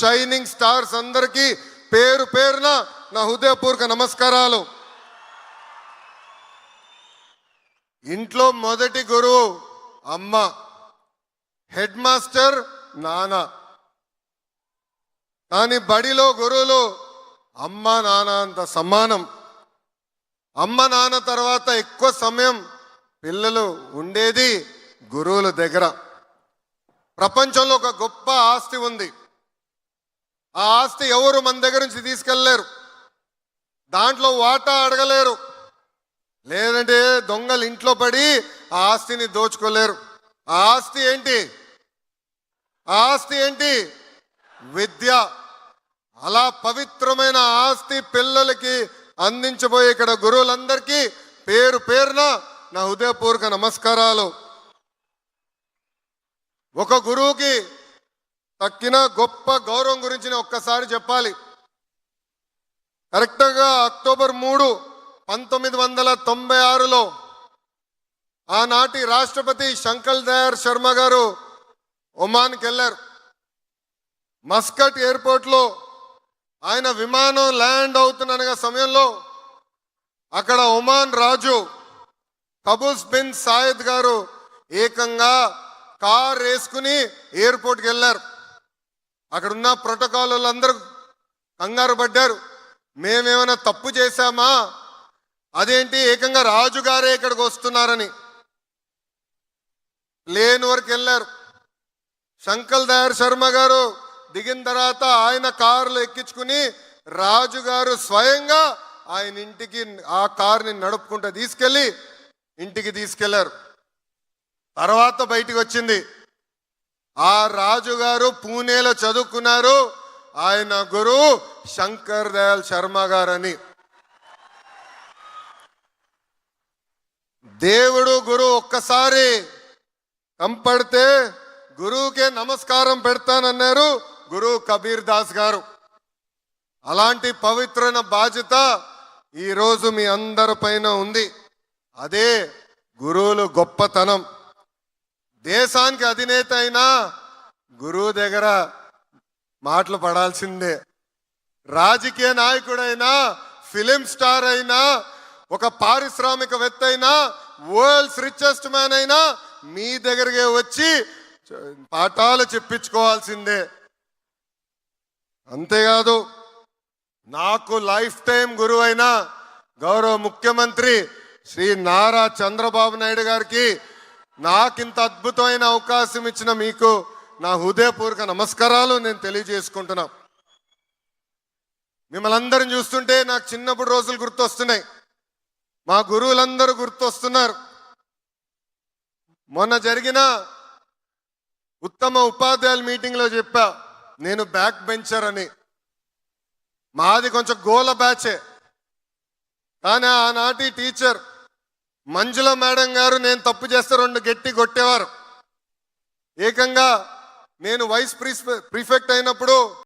Shining stars అందరికీ పేరు పేరున నా హృదయపూర్వక నమస్కారాలు. ఇంట్లో మొదటి గురువు అమ్మ హెడ్ మాస్టర్ నాన్న. కానీ బడిలో గురువులు అమ్మ నాన్న అంత సమానం. అమ్మ నాన్న తర్వాత ఎక్కువ సమయం పిల్లలు ఉండేది గురువుల దగ్గర. ప్రపంచంలో ఒక గొప్ప ఆస్తి ఉంది. ఆ ఆస్తి ఎవరు మన దగ్గర నుంచి తీసుకెళ్ళలేరు. దాంట్లో వాటా అడగలేరు. లేదంటే దొంగలు ఇంట్లో పడి ఆ ఆస్తిని దోచుకోలేరు. ఆ ఆస్తి ఏంటి? ఆ ఆస్తి ఏంటి? విద్య. అలా పవిత్రమైన ఆస్తి పిల్లలకి అందించబోయే ఇక్కడ గురువులందరికీ పేరు పేరున నా హృదయపూర్వక నమస్కారాలు. ఒక గురువుకి తక్కిన గొప్ప గౌరవం గురించి నేను ఒక్కసారి చెప్పాలి. కరెక్ట్గా అక్టోబర్ మూడు పంతొమ్మిది వందల తొంభై ఆరులో ఆనాటి రాష్ట్రపతి శంకర్ దయార్ శర్మ గారు ఒమాన్కి వెళ్ళారు. మస్కట్ ఎయిర్పోర్ట్లో ఆయన విమానం ల్యాండ్ అవుతున్న సమయంలో అక్కడ ఒమాన్ రాజు కబూస్ బిన్ సాయద్ గారు ఏకంగా కార్ వేసుకుని ఎయిర్పోర్ట్కి వెళ్ళారు. అక్కడున్న ప్రోటోకాల్ వాళ్ళందరూ కంగారు పడ్డారు. మేమేమైనా తప్పు చేశామా? అదేంటి? ఏకంగా రాజుగారే ఇక్కడికి వస్తున్నారని. ప్లేన్ వరకు వెళ్ళారు. శంకల్ దయార్ శర్మ గారు దిగిన తర్వాత ఆయన కారులో ఎక్కించుకుని రాజుగారు స్వయంగా ఆయన ఇంటికి ఆ కారుని నడుపుకుంటూ తీసుకెళ్ళి ఇంటికి తీసుకెళ్ళారు. తర్వాత బయటికి వచ్చింది. ఆ రాజుగారు పూణేలో చదువుకున్నారు. ఆయన గురువు శంకర్ దయాల్ శర్మ గారని. దేవుడు గురువు ఒక్కసారి కంపడితే గురువుకే నమస్కారం పెడతానన్నారు గురువు కబీర్ దాస్ గారు. అలాంటి పవిత్రన బాధ్యత ఈరోజు మీ అందరి పైన ఉంది. అదే గురువులు గొప్పతనం. దేశానికి అధినేత అయినా గురువు దగ్గర మాటలు పడాల్సిందే. రాజకీయ నాయకుడైనా ఫిలిం స్టార్ అయినా ఒక పారిశ్రామికవేత్త అయినా వరల్డ్స్ రిచెస్ట్ మ్యాన్ అయినా మీ దగ్గరకే వచ్చి పాఠాలు చెప్పించుకోవాల్సిందే. అంతేకాదు నాకు లైఫ్ టైం గురువైన గౌరవ ముఖ్యమంత్రి శ్రీ నారా చంద్రబాబు నాయుడు గారికి నాకింత అద్భుతమైన అవకాశం ఇచ్చిన మీకు నా హృదయపూర్వక నమస్కారాలు నేను తెలియజేసుకుంటున్నా. మిమ్మల్ని అందరం చూస్తుంటే నాకు చిన్నప్పుడు రోజులు గుర్తొస్తున్నాయి. మా గురువులందరూ గుర్తొస్తున్నారు. మొన్న జరిగిన ఉత్తమ ఉపాధ్యాయుల మీటింగ్లో చెప్పా నేను బ్యాక్ బెంచర్ అని. మాది కొంచెం గోల బ్యాచే. కానీ ఆనాటి టీచర్ మంజుల మేడం గారు నేను తప్పు చేస్తే రెండు గట్టి కొట్టేవారు. ఏకంగా నేను వైస్ ప్రిఫెక్ట్ అయినప్పుడు